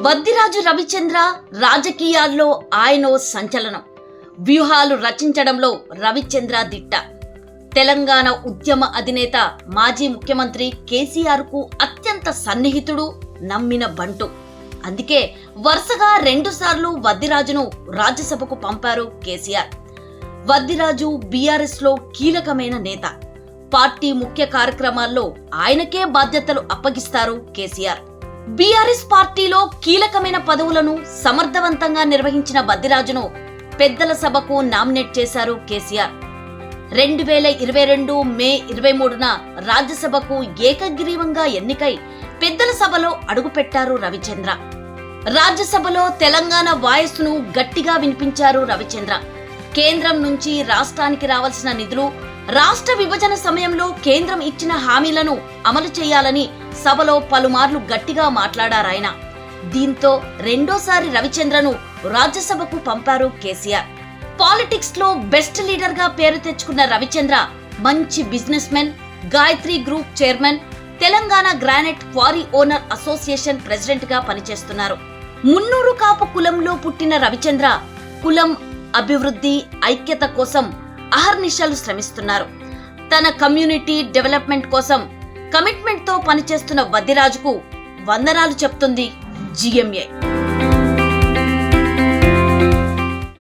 వద్దిరాజు రవిచంద్ర రాజకీయాల్లో ఆయనో సంచలనం. వ్యూహాలు రచించడంలో రవిచంద్ర దిట్ట. తెలంగాణ ఉద్యమ అధినేత మాజీ ముఖ్యమంత్రి కేసీఆర్కు అత్యంత సన్నిహితుడు నమ్మిన బంటు. అందుకే వరుసగా రెండుసార్లు వద్దిరాజును రాజ్యసభకు పంపారు కేసీఆర్. వద్దిరాజు బీఆర్ఎస్లో కీలకమైన నేత. పార్టీ ముఖ్య కార్యక్రమాల్లో ఆయనకే బాధ్యతలు అప్పగిస్తారు కేసీఆర్. బీఆర్ఎస్ పార్టీలో కీలకమైన పదవులను సమర్థవంతంగా నిర్వహించిన బద్దిరాజును పెద్దల సభకు నామినేట్ చేశారు కేసీఆర్. రెండు వేల ఇరవై రెండు మే ఇరవై మూడున రాజ్యసభకు ఏకగ్రీవంగా ఎన్నికై పెద్దల సభలో అడుగుపెట్టారు రవిచంద్ర. రాజ్యసభలో తెలంగాణ వాయస్సును గట్టిగా వినిపించారు రవిచంద్ర. కేంద్రం నుంచి రాష్ట్రానికి రావాల్సిన నిధులు రాష్ట్ర విభజన సమయంలో కేంద్రం ఇచ్చిన హామీలను అమలు చేయాలని సభలో పలుమార్లు గట్టిగా మాట్లాడారాయన. దీంతో రెండోసారి రవిచంద్రను రాజ్యసభకు పంపారు కేసీఆర్. పాలిటిక్స్లో బెస్ట్ లీడర్గా పేరు తెచ్చుకున్న రవిచంద్ర మంచి businessmen Gayatri group chairman Telangana granite quarry owner association ప్రెసిడెంట్గా పనిచేస్తున్నారు. మున్నూరు కాపు కులంలో పుట్టిన రవిచంద్ర కులం అభివృద్ధి ఐక్యత కోసం అహర్నిశలు శ్రమిస్తున్నారు. తన కమ్యూనిటీ డెవలప్మెంట్ కోసం కమిట్మెంట్తో పనిచేస్తున్న వద్దిరాజుకు వందనాలు చెప్తుంది జిఎంఏ.